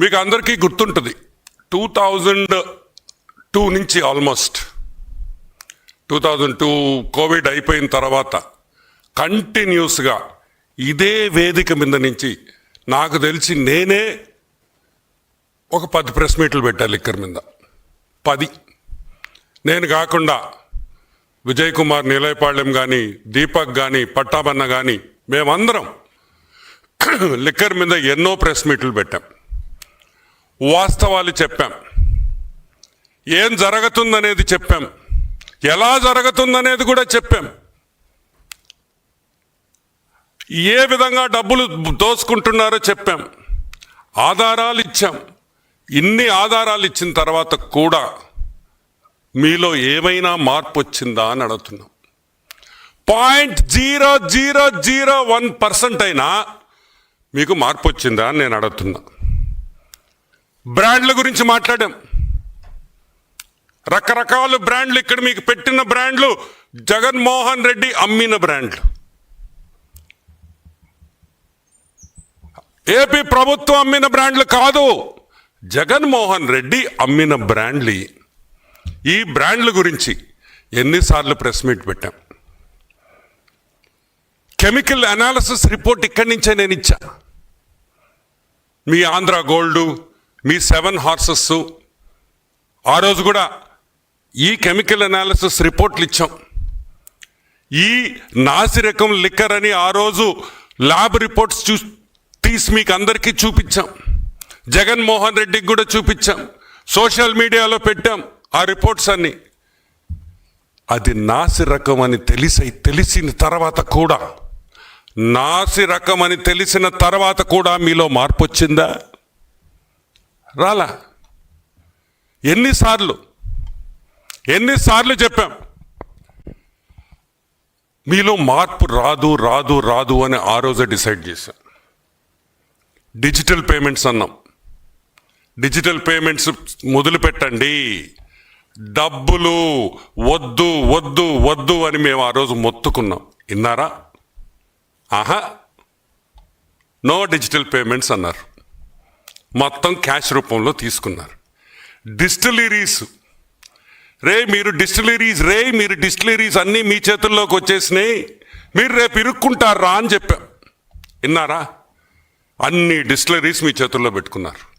మీకు అందరికీ గుర్తుంటుంది. టూ థౌజండ్ టూ నుంచి almost. Two thousand two covid అయిపోయిన తర్వాత కంటిన్యూస్గా ఇదే వేదిక మీద నుంచి నాకు తెలిసి నేనే ఒక పది ప్రెస్ మీట్లు పెట్టాలి ఇక్కడ మీద. పది. నేను కాకుండా విజయ్ కుమార్ నిలయపాళ్యం కానీ దీపక్ కానీ పట్టాబన్న కానీ మేమందరం లిక్కర్ మీద ఎన్నో ప్రెస్ మీట్లు పెట్టాం. వాస్తవాలు చెప్పాం. ఏం జరుగుతుందనేది చెప్పాం. ఎలా జరుగుతుందనేది కూడా చెప్పాం. ఏ విధంగా డబ్బులు దోసుకుంటున్నారో చెప్పాం. ఆధారాలు ఇచ్చాం. ఇన్ని ఆధారాలు ఇచ్చిన తర్వాత కూడా మీలో ఏమైనా మార్పు వచ్చిందా అని అడుగుతున్నాం. Point zero zero zero one percent అయినా మీకు మార్పు వచ్చిందా అని నేను అడుగుతున్నా. బ్రాండ్ల గురించి మాట్లాడాం. రకరకాల బ్రాండ్లు ఇక్కడ మీకు పెట్టిన బ్రాండ్లు జగన్మోహన్ రెడ్డి అమ్మిన బ్రాండ్లు. ఏపీ ప్రభుత్వం అమ్మిన బ్రాండ్లు కాదు జగన్మోహన్ రెడ్డి అమ్మిన బ్రాండ్లు. ఈ బ్రాండ్ల గురించి ఎన్నిసార్లు ప్రెస్ మీట్ పెట్టాం. కెమికల్ అనాలిసిస్ రిపోర్ట్ ఇక్కడి నుంచే నేను ఇచ్చా. మీ ఆంధ్ర గోల్డు మీ సెవెన్ హార్సెస్. ఆ రోజు కూడా ఈ కెమికల్ అనాలిసిస్ రిపోర్ట్లు ఇచ్చాం. ఈ నాసిరకం లిక్కర్ అని ఆ రోజు ల్యాబ్ రిపోర్ట్స్ చూ తీసి మీకు అందరికీ చూపించాం జగన్మోహన్ రెడ్డికి కూడా చూపించాం. సోషల్ మీడియాలో పెట్టాం ఆ రిపోర్ట్స్ అన్ని. అది నాసి రకం అని తెలిసి తెలిసిన తర్వాత కూడా నాసి రకం అని తెలిసిన తర్వాత కూడా మీలో మార్పు వచ్చిందా? రాలా. ఎన్నిసార్లు ఎన్నిసార్లు చెప్పాం. మీలో మార్పు రాదు రాదు రాదు అని ఆ రోజే డిసైడ్ చేశాం. డిజిటల్ పేమెంట్స్ అన్నాం. డిజిటల్ పేమెంట్స్ మొదలు పెట్టండి. డబ్బులు వద్దు వద్దు వద్దు అని మేము ఆ రోజు మొత్తుకున్నాం. విన్నారా? ఆహా. నో డిజిటల్ పేమెంట్స్ అన్నారు. మొత్తం క్యాష్ రూపంలో తీసుకున్నారు. డిస్టిలరీస్. రే మీరు డిస్టిలరీస్ రే మీరు డిస్టిలరీస్ అన్నీ మీ చేతుల్లోకి వచ్చేసినాయి. మీరు రేపు ఇరుక్కుంటారా అని చెప్పాం. విన్నారా? అన్ని డిస్టిలరీస్ మీ చేతుల్లో పెట్టుకున్నారు.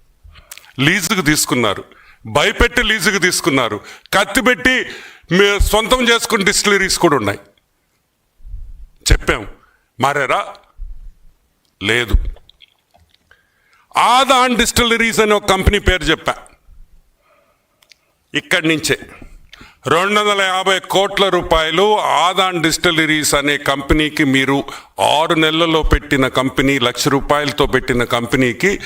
లీజుకు తీసుకున్నారు. భయపెట్టి లీజుకు తీసుకున్నారు. కత్తి పెట్టి మీ సొంతం చేసుకున్న డిస్టిలరీస్ కూడా ఉన్నాయి. చెప్పాం. మారారా? లేదు. ఆదాన్ డిస్టిలరీస్ అనే ఒక కంపెనీ పేరు చెప్పా. ఇక్కడి నుంచే. రెండు వందల యాభై కోట్ల రూపాయలు ఆదాన్ డిస్టిలరీస్ అనే కంపెనీకి మీరు ఆరు నెలల్లో పెట్టిన కంపెనీ లక్ష రూపాయలతో పెట్టిన కంపెనీకి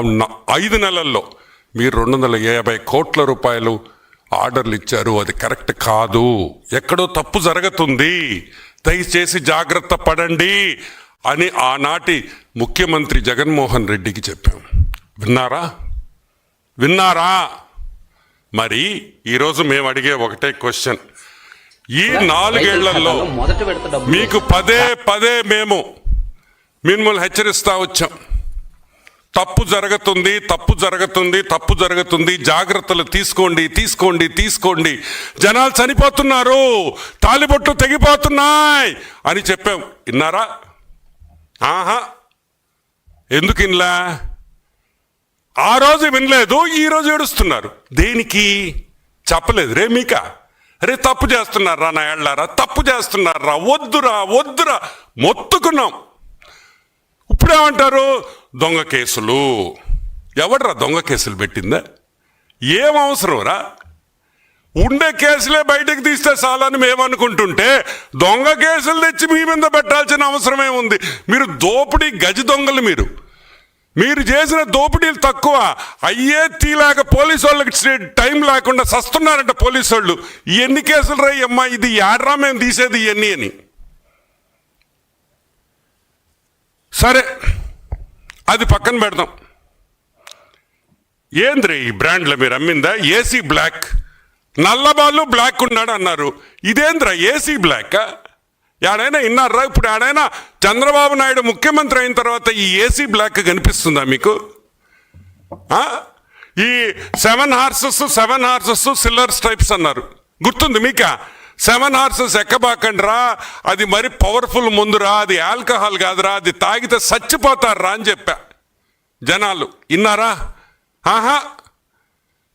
న- ఐదు నెలల్లో మీరు రెండు వందల యాభై కోట్ల రూపాయలు ఆర్డర్లు ఇచ్చారు. అది కరెక్ట్ కాదు. ఎక్కడో తప్పు జరుగుతుంది. దయచేసి జాగ్రత్త పడండి. అని ఆనాటి ముఖ్యమంత్రి జగన్మోహన్ రెడ్డికి చెప్పాం. విన్నారా? విన్నారా? మరి ఈరోజు మేము అడిగే ఒకటే క్వశ్చన్. ఈ నాలుగేళ్ళలో మీకు పదే పదే మేము మిమ్మల్ని హెచ్చరిస్తా వచ్చాం. తప్పు జరుగుతుంది తప్పు జరుగుతుంది తప్పు జరుగుతుంది జాగ్రత్తలు తీసుకోండి తీసుకోండి తీసుకోండి. జనాలు చనిపోతున్నారు తాలిబొట్లు తెగిపోతున్నాయి అని చెప్పాం. విన్నారా? ఆహా. ఎందుకు ఇన్లా? ఆ రోజు వినలేదు ఈరోజు ఏడుస్తున్నారు. దేనికి? చెప్పలేదు. రే మీక రే తప్పు చేస్తున్నారా నా ఏళ్ళారా? తప్పు చేస్తున్నారా? వద్దురా వద్దురా. మొత్తుకున్నాం. ఇప్పుడేమంటారు? దొంగ కేసులు. ఎవడరా దొంగ కేసులు పెట్టిందా? ఏం అవసరం రా? ఉండే కేసులే బయటకు తీస్తే చాలని మేమనుకుంటుంటే దొంగ కేసులు తెచ్చి మీ మీద పెట్టాల్సిన అవసరమే ఉంది. మీరు దోపిడీ గజ దొంగలు మీరు. మీరు చేసిన దోపిడీలు తక్కువ. అయ్యే తీలాక పోలీసు వాళ్ళకి టైం లేకుండా సస్తున్నారంట పోలీసు వాళ్ళు. ఎన్ని కేసులు రాయి అమ్మా ఇది యాడ్రా మేము తీసేది ఇవన్నీ అని. సరే అది పక్కన పెడదాం. ఏంద్రీ ఈ బ్రాండ్లో మీరు అమ్మిందా? AC black. నల్లబాలు బ్లాక్ ఉన్నాడు అన్నారు. ఇదేంద్ర ఏసీ బ్లాక్ ఆడైనా ఇన్నారా ఇప్పుడు ఆడైనా చంద్రబాబు నాయుడు ముఖ్యమంత్రి అయిన తర్వాత ఈ ఏసీ బ్లాక్ కనిపిస్తుందా మీకు? ఈ seven horses seven horses silver stripes అన్నారు. గుర్తుంది మీక? సెవెన్ హార్సెస్ ఎక్కబాకండ్రా? అది మరి పవర్ఫుల్ ముందురా? అది ఆల్కహాల్ కాదురా? అది తాగితే చచ్చిపోతారా అని చెప్పా. జనాలు ఇన్నారా? ఆహా!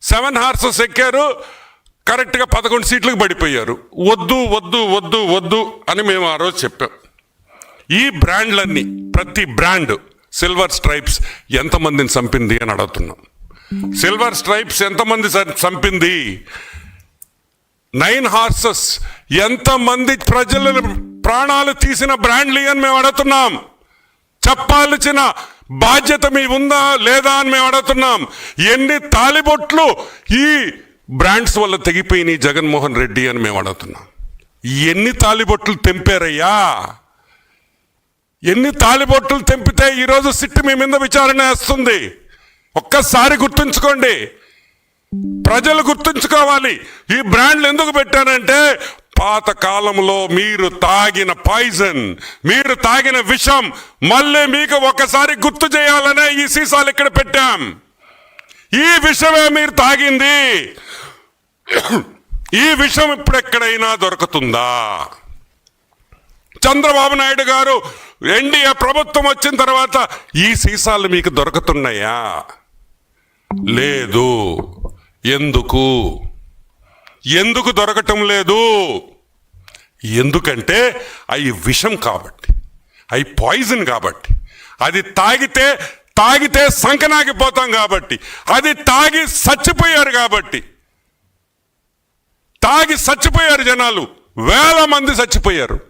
సెవెన్ హార్సెస్ ఎక్కారు. కరెక్ట్గా పదకొండు సీట్లకు పడిపోయారు. వద్దు వద్దు వద్దు వద్దు అని మేము ఆ రోజు చెప్పాం. ఈ బ్రాండ్లన్నీ ప్రతి బ్రాండ్ సిల్వర్ స్ట్రైప్స్ ఎంతమందిని చంపింది అని అడుగుతున్నాం. సిల్వర్ స్ట్రైప్స్ ఎంతమంది చంపింది? నైన్ హార్సెస్ ఎంతమంది ప్రజల ప్రాణాలు తీసిన బ్రాండ్లు అని మేము అడుగుతున్నాం. చెప్పాల్సిన బాధ్యత మీ ఉందా లేదా అని మేము అడుగుతున్నాం. ఎన్ని తాలిబొట్లు ఈ బ్రాండ్స్ వల్ల తెగిపోయినాయి జగన్మోహన్ రెడ్డి అని మేము అడుగుతున్నాం. ఎన్ని తాలిబొట్లు తెంపారయ్యా? ఎన్ని తాలిబొట్లు తెంపితే ఈరోజు సిట్టు మీ మీద విచారణ వేస్తుంది? ఒక్కసారి గుర్తుంచుకోండి. ప్రజలు గుర్తుంచుకోవాలి. ఈ బ్రాండ్లు ఎందుకు పెట్టానంటే పాత కాలంలో మీరు తాగిన పాయిజన్ మీరు తాగిన విషం మళ్ళీ మీకు ఒకసారి గుర్తు చేయాలనే ఈ సీసాలు ఇక్కడ పెట్టాం. ఈ విషమే మీరు తాగింది. ఈ విషం ఇప్పుడెక్కడైనా దొరుకుతుందా? చంద్రబాబు నాయుడు గారు ఎన్డీఏ ప్రభుత్వం వచ్చిన తర్వాత ఈ సీసాలు మీకు దొరుకుతున్నాయా? లేదు. ఎందుకు? ఎందుకు దొరకటం లేదు? ఎందుకంటే అవి విషం కాబట్టి అవి పాయిజన్ కాబట్టి. అది తాగితే తాగితే సంకనాగిపోతాం కాబట్టి అది తాగి చచ్చిపోయారు కాబట్టి. తాగి చచ్చిపోయారు జనాలు. వేల మంది చచ్చిపోయారు.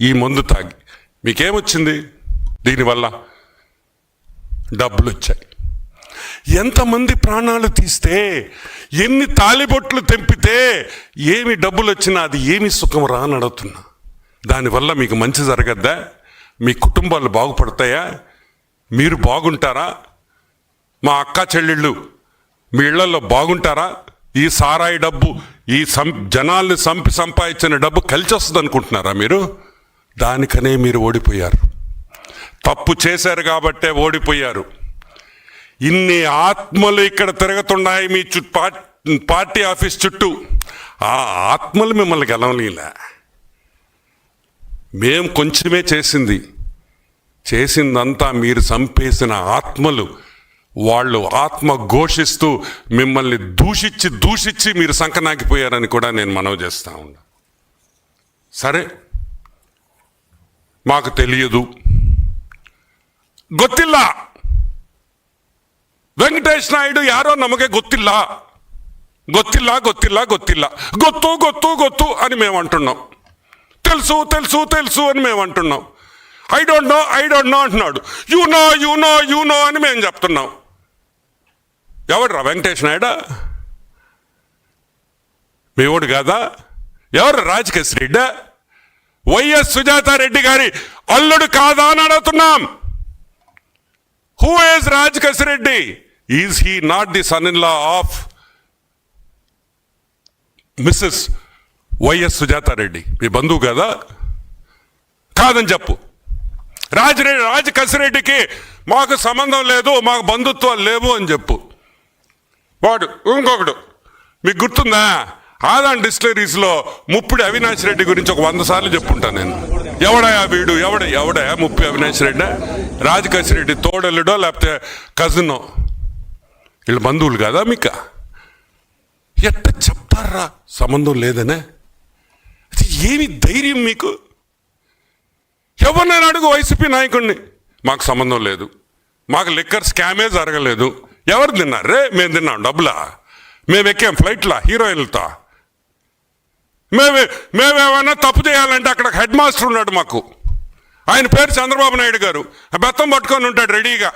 ఈ మందు తాగి. మీకేమొచ్చింది? దీనివల్ల డబ్బులు వచ్చాయి ఎంతమంది ప్రాణాలు తీస్తే ఎన్ని తాలిబొట్లు తెంపితే ఏమి డబ్బులు వచ్చినా అది ఏమి సుఖం రానడుతున్నా. దానివల్ల మీకు మంచి జరగద్దా? మీ కుటుంబాలు బాగుపడతాయా? మీరు బాగుంటారా? మా అక్క చెల్లెళ్ళు మీ ఇళ్ళలో బాగుంటారా? ఈ సారాయి డబ్బు ఈ సం జనాల్ని సంపి సంపాదించిన డబ్బు కలిసి వస్తుంది అనుకుంటున్నారా మీరు? దానికనే మీరు ఓడిపోయారు. తప్పు చేశారు కాబట్టే ఓడిపోయారు. ఇన్ని ఆత్మలు ఇక్కడ తిరుగుతున్నాయి మీ చు పార్- పార్టీ ఆఫీస్ చుట్టూ. ఆ ఆత్మలు మిమ్మల్ని గెలవలేలే మేం కొంచెమే చేసింది. చేసిందంతా మీరు చంపేసిన ఆత్మలు వాళ్ళు ఆత్మ ఘోషిస్తూ మిమ్మల్ని దూషించి దూషించి మీరు సంకనాగిపోయారని కూడా నేను మనవి చేస్తూ ఉన్నా. సరే మాకు తెలియదు. గొత్తిల్లా! వెంకటేష్ నాయుడు యారో నమకే గొత్తిల్లా. గొత్తిల్లా గొత్తిల్లా గొత్తిల్లా. గొత్తు గొత్తు గొత్తు అని మేము అంటున్నాం. తెలుసు తెలుసు తెలుసు అని మేము అంటున్నాం. I don't know I don't know అంటున్నాడు. You know you know you know అని మేము చెప్తున్నాం. ఎవడ్రా వెంకటేష్ నాయుడా? మీ ఓడు కాదా? ఎవరు రాజకేశ్ రెడ్డా? వైఎస్ సుజాతారెడ్డి గారి అల్లుడు కాదా అని అడుగుతున్నాం. Who is Raj Kasireddy is he not the son in law of Mrs YS Sujatha Reddy? మీ బంధువు కదా? కాదని చెప్పు. రాజరెడ్డి రాజకసిరెడ్డికి మాకు సంబంధం లేదు మాకు బంధుత్వాలు లేవు అని చెప్పు. వాడు ఇంకొకడు. మీకు గుర్తుందా? ఆదాన్ డిస్టిలరీస్లో ముప్పుడు అవినాష్ రెడ్డి గురించి ఒక వంద సార్లు చెప్పుంటాను నేను. ఎవడయా వీడు? ఎవడ ఎవడయా ముప్పి అవినాష్ రెడ్డి? రాజకాశి రెడ్డి తోడలుడో లేకపోతే కజినో? వీళ్ళు బంధువులు కదా మీకు? ఎట్ట చెప్తారా సంబంధం లేదనే. అది ఏమి ధైర్యం మీకు? ఎవరినైనా అడుగు వైసీపీ నాయకుడిని మాకు సంబంధం లేదు. మాకు లిక్కర్ స్కామే జరగలేదు. ఎవరు తిన్నారు రే మేము తిన్నాం డబ్బులా? మేము ఎక్కాం ఫ్లైట్లా హీరోయిన్లతో. మేమే మేమేమైనా తప్పు చేయాలంటే అక్కడ హెడ్ మాస్టర్ ఉన్నాడు మాకు. ఆయన పేరు చంద్రబాబు నాయుడు గారు. ఆ బెత్తం పట్టుకొని ఉంటాడు రెడీగా.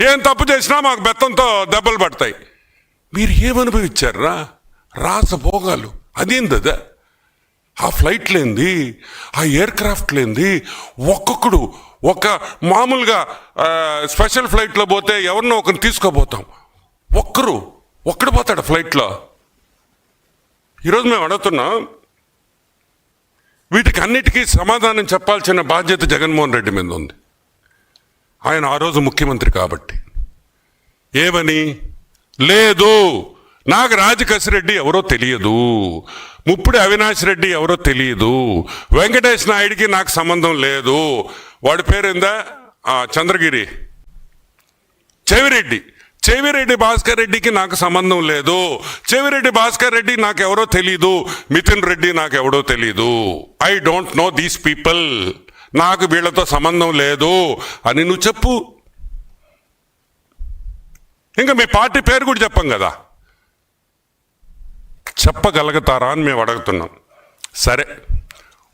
ఏం తప్పు చేసినా మాకు బెత్తంతో దెబ్బలు పడతాయి. మీరు ఏమనుభవించారా? రాసభోగాలు అదేందదా? ఆ ఫ్లైట్ లేంది ఆ ఎయిర్ క్రాఫ్ట్ లేంది ఒక్కొక్కడు ఒక మామూలుగా స్పెషల్ ఫ్లైట్లో పోతే ఎవరినో ఒకరిని తీసుకోపోతాం. ఒక్కరు ఒక్కడు పోతాడు ఫ్లైట్లో. ఈరోజు మేము అడుగుతున్నాం వీటికి అన్నిటికీ సమాధానం చెప్పాల్సిన బాధ్యత జగన్మోహన్ రెడ్డి మీద ఉంది. ఆయన ఆ రోజు ముఖ్యమంత్రి కాబట్టి. ఏమని? లేదు నాకు రాజకసిరెడ్డి ఎవరో తెలియదు. ముప్పుడు అవినాష్ రెడ్డి ఎవరో తెలియదు. వెంకటేష్ నాయుడికి నాకు సంబంధం లేదు. వాడి పేరేందా చంద్రగిరి. చెవిరెడ్డి. చెవిరెడ్డి భాస్కర్ రెడ్డికి నాకు సంబంధం లేదు. చెవిరెడ్డి భాస్కర్ రెడ్డి నాకు ఎవరో తెలీదు. మిథున్ రెడ్డి నాకు ఎవడో తెలీదు. I don't know these people. నాకు వీళ్ళతో సంబంధం లేదు. అని నువ్వు చెప్పు. ఇంకా మీ పార్టీ పేరు కూడా చెప్పం కదా. చెప్పగలుగుతారా అని మేము అడుగుతున్నాం. సరే.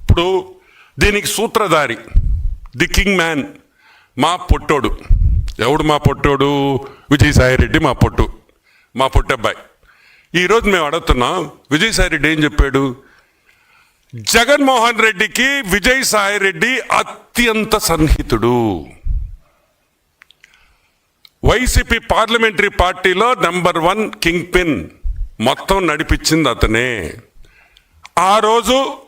ఇప్పుడు దీనికి సూత్రధారి. ది కింగ్ మ్యాన్ మా పొట్టోడు. ఎవడు మా పొట్టోడు? విజయసాయిరెడ్డి మా పొట్టు మా పొట్టబ్బాయి. ఈరోజు మేము అడుగుతున్నాం విజయసాయిరెడ్డి ఏం చెప్పాడు? జగన్మోహన్ రెడ్డికి విజయసాయిరెడ్డి అత్యంత సన్నిహితుడు. వైసీపీ పార్లమెంటరీ పార్టీలో నెంబర్ వన్ కింగ్ పిన్ మొత్తం నడిపించింది అతనే. ఆ రోజు